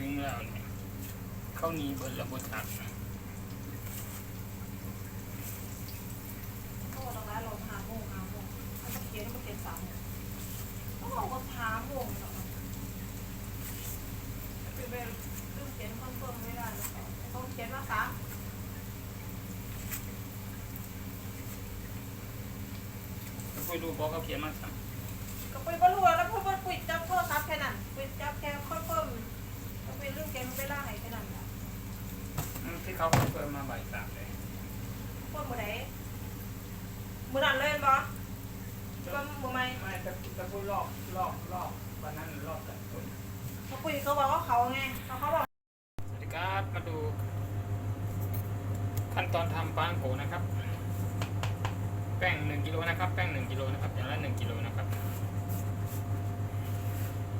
ถึงแล้วเนี่ยเข้านี้เบิร์ดระบบถักโอ้ตรงนั้นเราหาโมงหาโมงมันต้องเขียนมันเขียนสามโมงต้องบอกว่าหาโมงเนะเป็นเวลต้องเขียนเพิ่มเพิ่มไม่ได้หรอกต้องเขียนว่าสามแล้วคุยดูบอกเขาเขียนมาสั่งก็ไปบรรลุแล้วเพราะว่าปุยจับโทรศัพท์แค่นั้นปุยจับแค่ค่อยเพิ่ม เป็นเรื่องเกมเวลาไหนแค่นั้นแหละที่เขาเพิ่มมาบ่ายสามเลยเพิ่มมือไหนมือนั้นเลยบ่ก็มือไม่ไม่แต่แต่พูดรอบรอบรอบวันนั้นรอบแต่ต้นเขาปุ๋ยเขาบอกว่าเขาไงเขาเขาบอกสวัสดีครับมาดู ขั้นตอนทำปลาท่องโกนะครับ แป้งหนึ่งกิโลนะครับ แป้งหนึ่งกิโลนะครับอย่างละหนึ่งกิโลนะครับ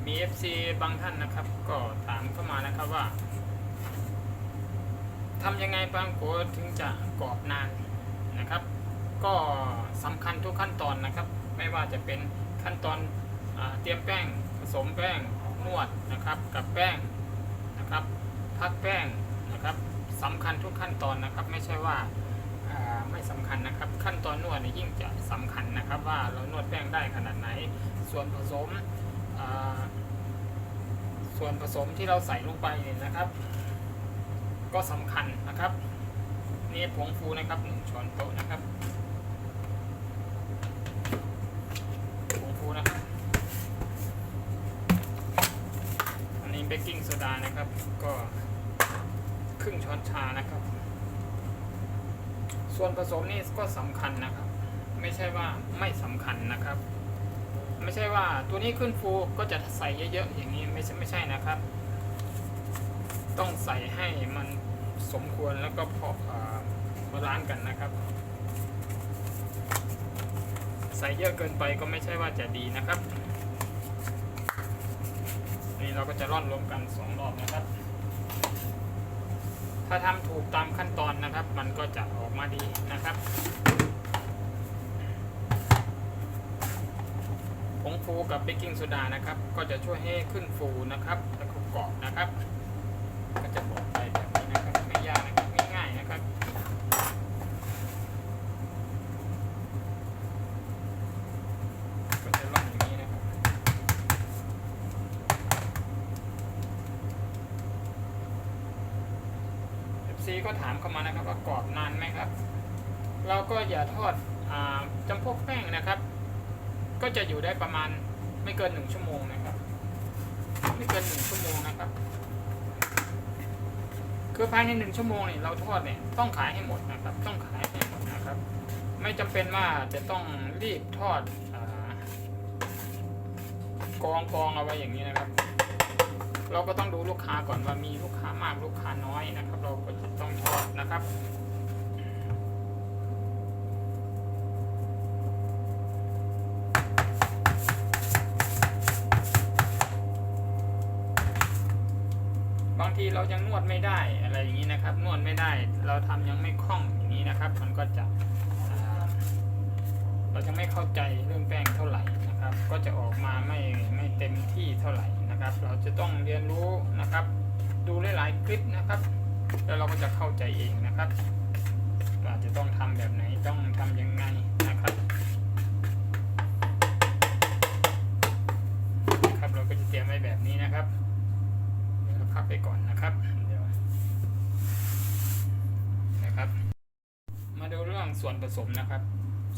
มี FC บางท่านนะครับ ก็ถามเข้ามานะครับว่าทำยังไงปลางโกถึงจะกรอบนานนะครับ ก็สำคัญทุกขั้นตอนนะครับ ไม่ว่าจะเป็นขั้นตอนอเตรียมแป้งผสมแป้งนวดนะครับ กับแป้งนะครับพักแป้งนะครับสำคัญทุกขั้นตอนนะครับ ไม่ใช่ว่าไม่สำคัญนะครับ ขั้นตอนนวดนี่ยิ่งจะสำคัญนะครับ ว่าเรานวดแป้งได้ขนาดไหน ส่วนผสม ส่วนผสมที่เราใส่ลงไปเนี่ยนะครับ ก็สำคัญนะครับนี่ผงฟูนะครับหนึ่งช้อนโต๊ะนะครับผงฟูนะครับ อันนี้เบกกิ้งโซดานะครับ ก็ครึ่งช้อนชานะครับ ส่วนผสมนี่ก็สำคัญนะครับ ไม่ใช่ว่าไม่สำคัญนะครับ ไม่ใช่ว่าตัวนี้ขึ้นฟูก็จะใส่เยอะๆอย่างนี้ไม่ใช่ไม่ใช่นะครับ ต้องใส่ให้มันสมควรแล้วก็พออ่าบาลานซ์กันนะครับ ใส่เยอะเกินไปก็ไม่ใช่ว่าจะดีนะครับ นี่เราก็จะร่อนรวมกันสองรอบนะครับ ถ้าทำถูกตามขั้นตอนนะครับ มันก็จะออกมาดีนะครับ ผง ฟูกับเบกกิ้งโซดานะครับ ก็จะช่วยให้ขึ้นฟูนะครับแล้วก็กรอบนะครับ ก็จะบอกไปแบบนี้นะครับไม่ยากนะครับง่ายๆนะครับ ก็จะร่อนอย่างนี้นะครับ FC ก็ถามเข้ามานะครับว่ากรอบนานไหมครับ เราก็อย่าทอดอจำพวกแป้ง ก็จะอยู่ได้ประมาณไม่เกินหนึ่งชั่วโมงนะครับ ไม่เกินหนึ่งชั่วโมงนะครับ คือภายในหนึ่งชั่วโมงเนี่ยเราทอดเนี่ยต้องขายให้หมดนะครับ ต้องขายให้หมดนะครับ ไม่จำเป็นว่าจะต้องรีบทอดอกองกองเอาไว้อย่างนี้นะครับ เราก็ต้องดูลูกค้าก่อนว่ามีลูกค้ามากลูกค้าน้อยนะครับ เราก็จะต้องทอดนะครับางทีเรายังนวดไม่ได้อะไรอย่างนี้นะครับ นวดไม่ได้ เราทำยังไม่คล่องอย่างนี้นะครับ มันก็จะเราจะไม่เข้าใจเรื่องแป้งเท่าไหร่นะครับ ก็จะออกมาไม่ไม่เต็มที่เท่าไหร่นะครับ เราจะต้องเรียนรู้นะครับ ดูหลายๆคลิปนะครับ แล้วเราก็จะเข้าใจเองนะครับว่าจะต้องทำแบบไหนต้องทำยังไงนะครับครับ เราก็จะเตรียมไว้แบบนี้นะครับ เดี๋ยวเราพั ก่อนนะครับเดี๋ยวนะครับ มาดูเรื่องส่วนผสมนะครับ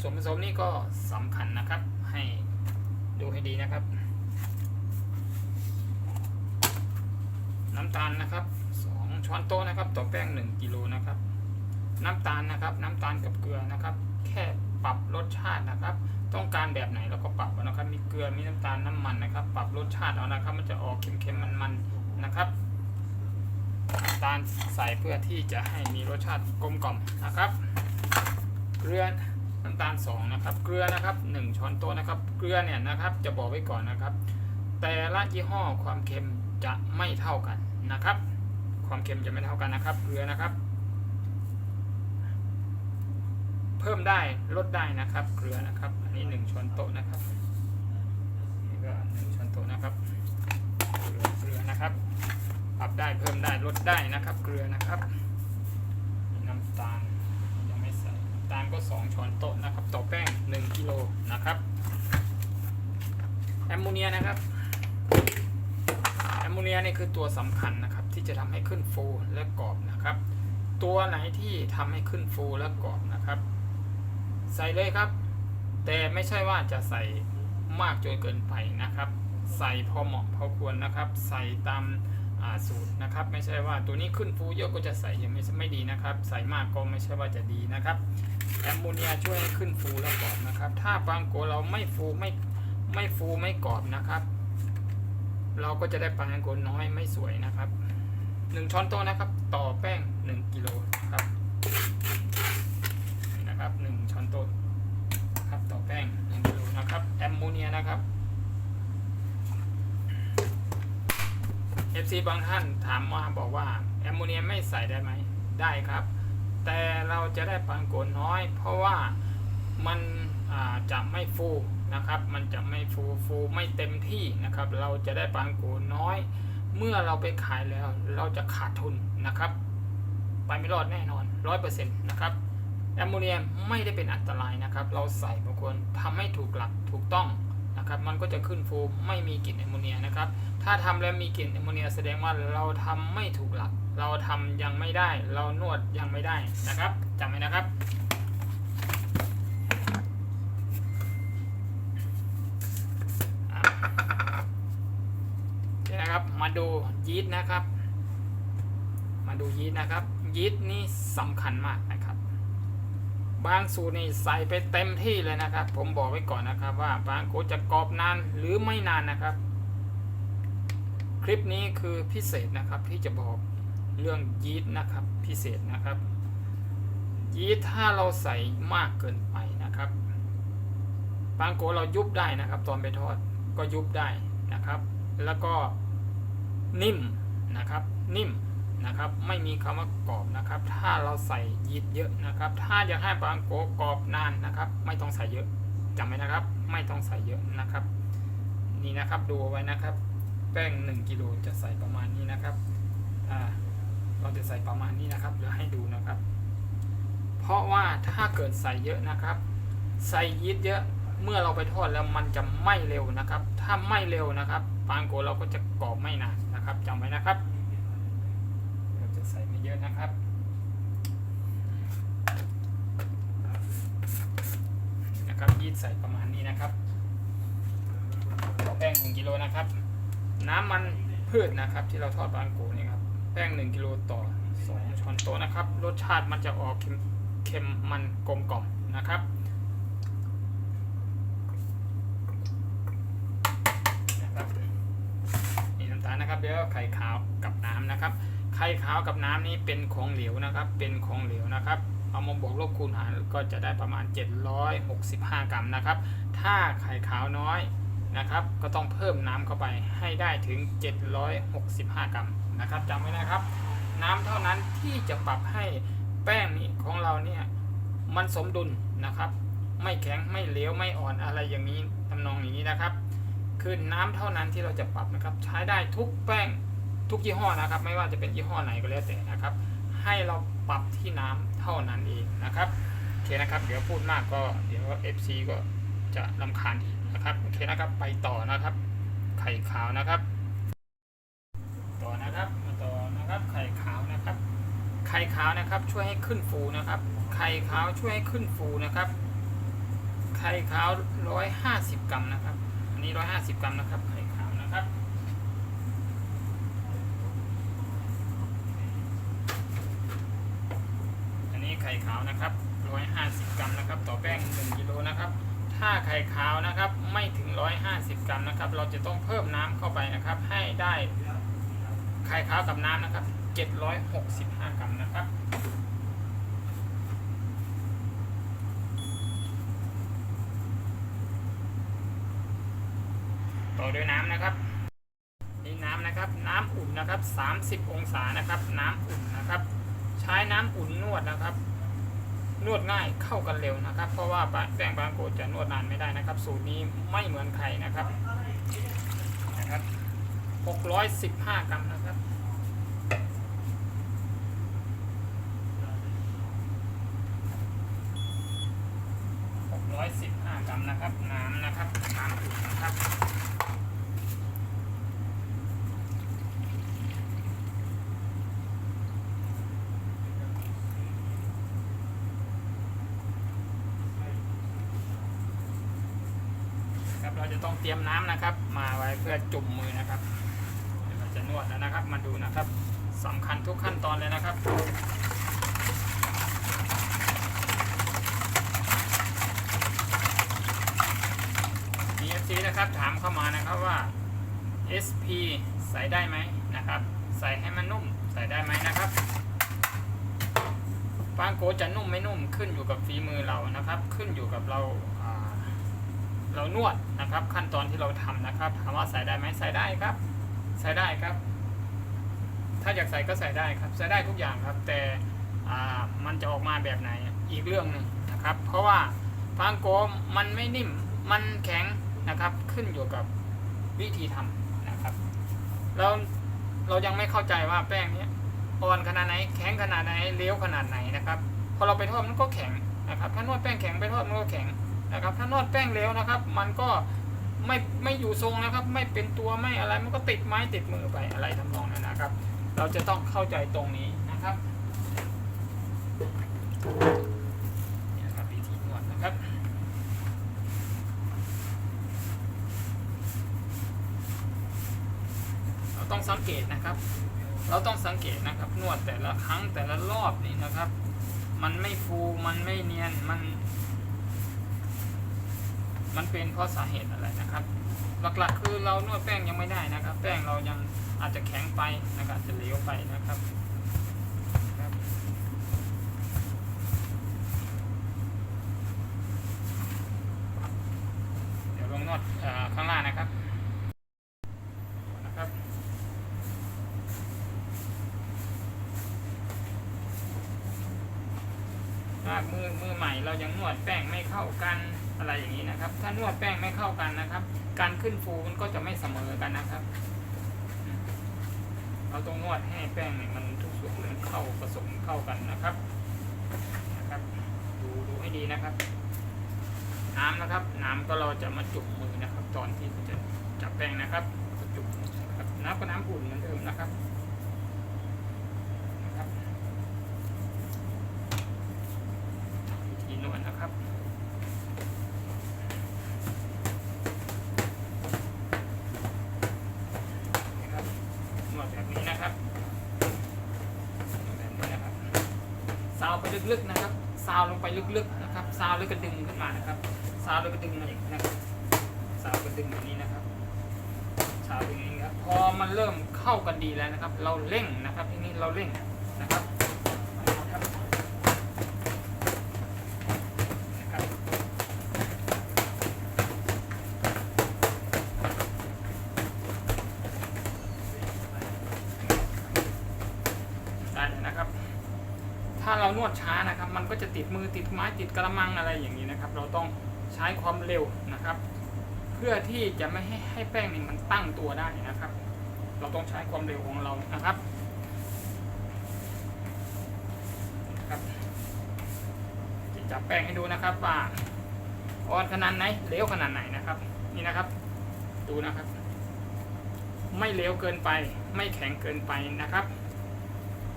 ส่วนผสมนี่ก็สำคัญนะครับ ให้ดูให้ดีนะครับ น้ำตาลนะครับสองช้อนโต๊ะนะครับ ต่อแป้งหนึ่งกิโลนะครับ น้ำตาลนะครับ น้ำตาลกับเกลือนะครับ แค่ปรับรสชาตินะครับ ต้องการแบบไหนเราก็ปรับนะครับ มีเกลือมีน้ำตาลน้ำมันนะครับ ปรับรสชาติเอานะครับ มันจะออกเค็มๆมันๆนะครับ ตาลใส่เพื่อที่จะให้มีรสชาติกลมกล่อมนะครับ เกลือน้ำตาล2นะครับเกลือนะครับ 1 ช้อนโต๊ะนะครับ เกลือเนี่ยนะครับจะบอกไว้ก่อนนะครับ แต่ละยี่ห้อความเค็มจะไม่เท่ากันนะครับ ความเค็มจะไม่เท่ากันนะครับ เกลือนะครับ เพิ่มได้ลดได้นะครับ เกลือนะครับ อันนี้ 1 ช้อนโต๊ะนะครับนี่ก็1ช้อนโต๊ะนะครับ เกลือเกลือนะค รับปรับได้เพิ่มได้ลดได้นะครับเกลือนะครับน้ำตาลยังไม่ใส่น้ำตาลก็ 2 ช้อนโต๊ะนะครับต่อแป้ง 1กิโลนะครับแอมโมเนียนะครับแอมโมเนียนี่คือตัวสำคัญนะครับที่จะทำให้ขึ้นฟูและกรอบนะครับ ตัวไหนที่ทำให้ขึ้นฟูและกรอบนะครับ ใส่เลยครับ แต่ไม่ใช่ว่าจะใส่มากจนเกินไปนะครับ ใส่พอเหมาะพอควรนะครับ ใส่ตาม สูตรนะครับ ไม่ใช่ว่าตัวนี้ขึ้นฟูเยอะก็จะใส่ยังไม่ไม่ดีนะครับ ใส่มากก็ไม่ใช่ว่าจะดีนะครับแอมโมเนียช่วยให้ขึ้นฟูและกรอบนะครับ ถ้าบางโกเราไม่ฟูไม่ไม่ฟูไม่กรอบนะครับ เราก็จะได้ปลาแองโกน้อยไม่สวยนะครับหนึ่งช้อนโต๊ะนะครับ ต่อแป้งหนึ่งกิโลครับนี่นะครับหนึ่งช้อนโต๊ะครับต่อแป้งหนึ่งกิโลนะครับแอมโมเนียนะครับ FC บางท่านถามมาบอกว่าแอมโมเนียไม่ใส่ได้ไหมได้ครับ แต่เราจะได้ปลาแองโกน้อย เพราะว่ามันจะไม่ฟูนะครับ มันจะไม่ฟูฟูไม่เต็มที่นะครับ เราจะได้ปลาแองโกน้อย เมื่อเราไปขายแล้วเราจะขาดทุนนะครับ ไปไม่รอดแน่นอนร้อยเปอร์เซ็นต์นะครับแอมโมเนียไม่ได้เป็นอันตรายนะครับ เราใส่บางคนทำให้ถูกหลักถูกต้อง นะครับ มันก็จะขึ้นฟูไม่มีกลิ่นแอมโมเนียนะครับ ถ้าทำแล้วมีกลิ่นแอมโมเนียแสดงว่าเราทำไม่ถูกหลัก เราทำยังไม่ได้ เรานวดยังไม่ได้นะครับจำไว้นะครับอ่นะครับ มาดูยีสต์นะครับ มาดูยีสต์นะครับ ยีสต์นี่สำคัญมาก บางสูตรนี่ใส่ไปเต็มที่เลยนะครับ ผมบอกไว้ก่อนนะครับว่าบางโกจะกรอบนานหรือไม่นานนะครับ คลิปนี้คือพิเศษนะครับที่จะบอกเรื่องยีสต์นะครับพิเศษนะครับ ยีสต์ถ้าเราใส่มากเกินไปนะครับบางโกเรายุบได้นะครับ ตอนไปทอดก็ยุบได้นะครับ แล้วก็นิ่มนะครับ นิ่ม นะครับ ไม่มีคำว่ากรอบนะครับ ถ้าเราใส่ยีสต์เยอะนะครับ ถ้าอยากให้บางโกกรอบนานนะครับ ไม่ต้องใส่เยอะจำไว้นะครับ ไม่ต้องใส่เยอะนะครับ นี่นะครับดูเอาไว้นะครับ แป้ง1กิโลจะใส่ประมาณนี้นะครับอ่าเราจะใส่ประมาณนี้นะครับเดี๋ยวให้ดูนะครับ เพราะว่าถ้าเกิดใส่เยอะนะครับ ใส่ยีสต์เยอะเมื่อเราไปทอดแล้วมันจะไหม้เร็วนะครับ ถ้าไหม้เร็วนะครับปางโกเราก็จะกรอบไม่นานนะครับจำไว้นะครับ เราจะใส่ไม่เยอะ นะครับ นะครับยีสต์ใส่ประมาณนี้นะครับ แป้ง1กิโลนะครับ น้ำมันพืชนะครับ ที่เราทอดบางโกนี่ครับ แป้ง1กิโลต่อ2ช้อนโต๊ะนะครับ รสชาติมันจะออกเค็มเค็มมันกลมกล่อมนะครับนะครับนี่น้ำตาลนะครับ เดี๋ยวไข่ขาวกับน้ำนะครับ ไข่ขาวกับน้ำนี้เป็นของเหลวนะครับ เป็นของเหลวนะครับ เอามาบวกลบคูณหารก็จะได้ประมาณ 765 กรัมนะครับ ถ้าไข่ขาวน้อยนะครับ ก็ต้องเพิ่มน้ำเข้าไปให้ได้ถึง 765 กรัมนะครับจำไว้นะครับ น้ำเท่านั้นที่จะปรับให้แป้งนี้ของเราเนี่ยมันสมดุลนะครับ ไม่แข็งไม่เหลวไม่อ่อนอะไรอย่างนี้ทำนองอย่างนี้นะครับ คือน้ำเท่านั้นที่เราจะปรับนะครับ ใช้ได้ทุกแป้ง ทุกยี่ห้อนะครับ ไม่ว่าจะเป็นยี่ห้อไหนก็แล้วแต่นะครับ ให้เราปรับที่น้ำเท่านั้นเองนะครับโอเคนะครับ เดี๋ยวพูดมากก็เดี๋ยว FC ก็จะลำคาญอีกนะครับโอเคนะครับไปต่อนะครับ ไข่ขาวนะครับ ต่อนะครับมาต่อนะครับไข่ขาวนะครับ ไข่ขาวนะครับช่วยให้ขึ้นฟูนะครับ ไข่ขาวช่วยให้ขึ้นฟูนะครับไข่ขาวร้อยห้าสิบกรัมนะครับ อันนี้ร้อยห้าสิบกรัมนะครับ อันนี้ไข่ขาวนะครับร้อยห้าสิบกรัมนะครับ ต่อแป้งหนึ่งกิโลนะครับ ถ้าไข่ขาวนะครับไม่ถึงร้อยห้าสิบกรัมนะครับ เราจะต้องเพิ่มน้ำเข้าไปนะครับ ให้ได้ไข่ขาวกับน้ำนะครับ 765 กรัมนะครับต่อด้วยน้ำนะครับนี่น้ำนะครับ น้ำอุ่นนะครับ 30 องศานะครับ น้ำอุ่นนะครับ ใช้น้ำอุ่นนวดนะครับ นวดง่ายเข้ากันเร็วนะครับ เพราะว่าแป้งบางโกจะนวดนานไม่ได้นะครับ สูตรนี้ไม่เหมือนใครนะครับนะครับ 615 กรัมนะครับร้อยสิบห้ากรัมนะครับ น้ำนะครับน้ำอุ่นนะครับ จะต้องเตรียมน้ำนะครับ มาไว้เพื่อจุ่มมือนะครับเดี๋ยวเราจะนวดแล้วนะครับ มาดูนะครับสำคัญทุกขั้นตอนเลยนะครับมี FC นะครับถามเข้ามานะครับว่า SP ใส่ได้ไหมนะครับ ใส่ให้มันนุ่มใส่ได้ไหมนะครับฟางโกจะนุ่มไม่นุ่มขึ้นอยู่กับฝีมือเรานะครับ ขึ้นอยู่กับเรา เรานวดนะครับ ขั้นตอนที่เราทำนะครับ ถามว่าใส่ได้ไหมใส่ได้ครับ ใส่ได้ครับ ถ้าอยากใส่ก็ใส่ได้ครับ ใส่ได้ทุกอย่างครับ แต่อ่ามันจะออกมาแบบไหนอีกเรื่องหนึ่งนะครับ เพราะว่าฟางโกมันไม่นิ่มมันแข็งนะครับ ขึ้นอยู่กับวิธีทำนะครับเราเรายังไม่เข้าใจว่าแป้งนี้อ่อนขนาดไหน แข็งขนาดไหนเลี้ยวขนาดไหนนะครับ พอเราไปทอดมันก็แข็งนะครับ ถ้านวดแป้งแข็งไปทอดมันก็แข็ง นะครับ ถ้านวดแป้งเหลวนะครับ มันก็ไม่ไม่อยู่ทรงนะครับ ไม่เป็นตัวไม่อะไรมันก็ติดไม้ติดมือไปอะไรทำนองนั้นนะครับ เราจะต้องเข้าใจตรงนี้นะครับนี่นะครับวิธีนวดนะครับเราต้องสังเกตนะครับ เราต้องสังเกตนะครับ นวดแต่ละครั้งแต่ละรอบนี่นะครับ มันไม่ฟูมันไม่เนียนมัน มันเป็นเพราะสาเหตุอะไรนะครับ หลักๆคือเรานวดแป้งยังไม่ได้นะครับ แป้งเรายังอาจจะแข็งไปนะครับจะเหลวไปนะครับเดี๋ยวลงนวดข้างล่างนะครับนะครับถ้ามือมือใหม่เรายังนวดแป้งไม่เข้ากัน อะไรอย่างนี้นะครับ ถ้านวดแป้งไม่เข้ากันนะครับ การขึ้นฟูมันก็จะไม่เสมอกันนะครับ เราต้องนวดให้แป้งเนี่ยมันทุกส่วนมันเข้าผสมเข้ากันนะครับนะครับ ดูดูให้ดีนะครับน้ำนะครับ น้ำก็เราจะมาจุ่มมือนะครับ ตอนที่จะจับแป้งนะครับก็จุ่มนะครับน้ำก็น้ำอุ่นเหมือนเดิมนะครับ วิธีนวดนะครับ นี่ครับนวดแบบนี้นะครับนวดแบบนี้นะครับซาวไป ลึกๆนะครับ ซาวลงไปลึกๆนะครับ ซาวแล้วก็ดึงขึ้นมานะครับ ซาวแล้วก็ดึงมาอย่างนี้นะครับ ซาวก็ดึงแบบนี้นะครับ ซาวอย่างนี้ครับ พอมันเริ่มเข้ากันดีแล้วนะครับ เราเร่งนะครับทีนี้เราเร่งนะครับ นะครับได้เลยนะครับ ถ้าเราน วดช้านะครับ มันก็จะติดมือติดไม้ติดกระมังอะไรอย่างนี้นะครับ เราต้องใช้ความเร็วนะครับ เพื่อที่จะไม่ให้ให้แป้งนี่มันตั้งตัวได้นะครับ เราต้องใช้ความเร็วของเรานะครับครับจะจับแป้งให้ดูนะครับว่าอ่อนขนาดไหนเหลวขนาดไหนนะครับ นี่นะครับ ดูนะครับ ไม่เหลวเกินไป ไม่แข็งเกินไปนะครับ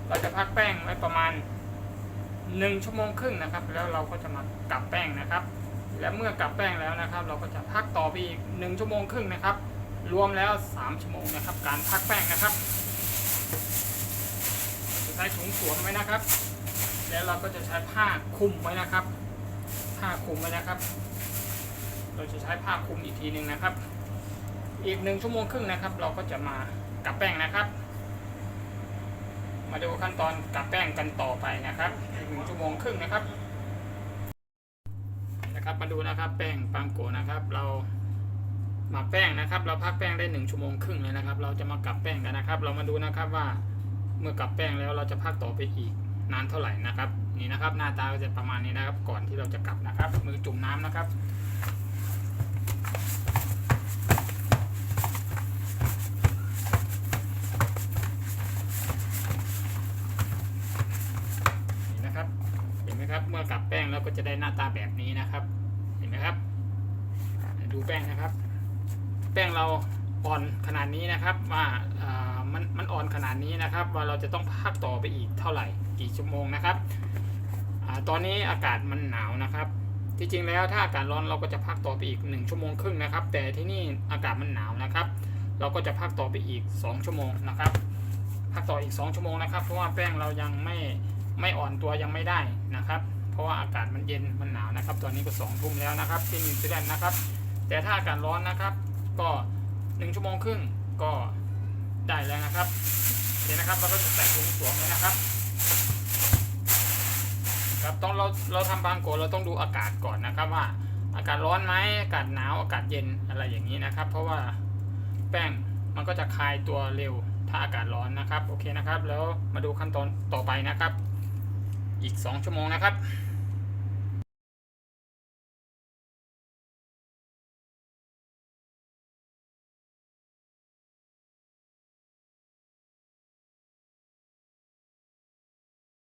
เราจะพักแป้งไว้ประมาณ หนึ่งชั่วโมงครึ่งนะครับ แล้วเราก็จะมากลับแป้งนะครับ และเมื่อกลับแป้งแล้วนะครับ เราก็จะพักต่อไปอีกหนึ่งชั่วโมงครึ่งนะครับ รวมแล้วสามชั่วโมงนะครับ การพักแป้งนะครับจะใช้ถุงสวมไว้นะครับ แล้วเราก็จะใช้ผ้าคลุมไว้นะครับ ผ้าคลุมไว้นะครับ เราจะใช้ผ้าคลุมอีกทีหนึ่งนะครับ อีกหนึ่งชั่วโมงครึ่งนะครับ เราก็จะมากลับแป้งนะครับ มาดูขั้นตอนกับแป้งกันต่อไปนะครับอีกหนึ่งชั่วโมงครึ่งนะครับนะครับ มาดูนะครับแป้งปังโกะนะครับ เราหมักแป้งนะครับ เราพักแป้งได้หนึ่งชั่วโมงครึ่งเลยนะครับ เราจะมากับแป้งกันนะครับ เรามาดูนะครับว่าเมื่อกับแป้งแล้วเราจะพักต่อไปอีกนานเท่าไหร่นะครับ นี่นะครับ หน้าตาก็จะประมาณนี้นะครับ ก่อนที่เราจะกลับนะครับ มือจุ่มน้ำนะครับ นี่นะครับ เห็นไหมครับ เมื่อกลับแป้งแล้วก็จะได้หน้าตาแบบนี้นะครับ เห็น นไหมครับ ดูแป้งนะครับ แป้งเราอ่อนขนาดนี้นะครับว่ามันมันอ่อนขนาดนี้นะครับ ว่าเราจะต้องพักต่อไปอีกเท่าไหร่กี่ชั่วโมงนะครับอตอนนี้อากาศมันหนาวนะครับที่จริงแล้วถ้าอากาศร้อนเราก็จะพักต่อไปอีก 1 ชั่วโมงครึ่งนะครับ แต่ที่นี่อากาศมันหนาวนะครับ เราก็จะพักต่อไปอีก 2 ชั่วโมงนะครับ พักต่ออีก 2 ชั่วโมงนะครับ เพราะว่าแป้งเรายังไม่ไม่อ่อนตัวยังไม่ได้นะครับ เพราะว่าอากาศมันเย็นมันหนาวนะครับ ตอนนี้ก็สองทุ่มแล้วนะครับที่นิวซีแลนด์นะครับ แต่ถ้าอากาศร้อนนะครับ ก็หนึ่งชั่วโมงครึ่งก็ได้แล้วนะครับโอเคนะครับเราก็จะใส่ถุงสวมเลยนะครับครับต้องเราเราทำบางโกเราต้องดูอากาศก่อนนะครับว่า อากาศร้อนไหมอากาศหนาวอากาศเย็นอะไรอย่างนี้นะครับ เพราะว่าแป้งมันก็จะคลายตัวเร็วถ้าอากาศร้อนนะครับ โอเคนะครับ แล้วมาดูขั้นตอนต่อไปนะครับ อีก 2 ชั่วโมงนะครับ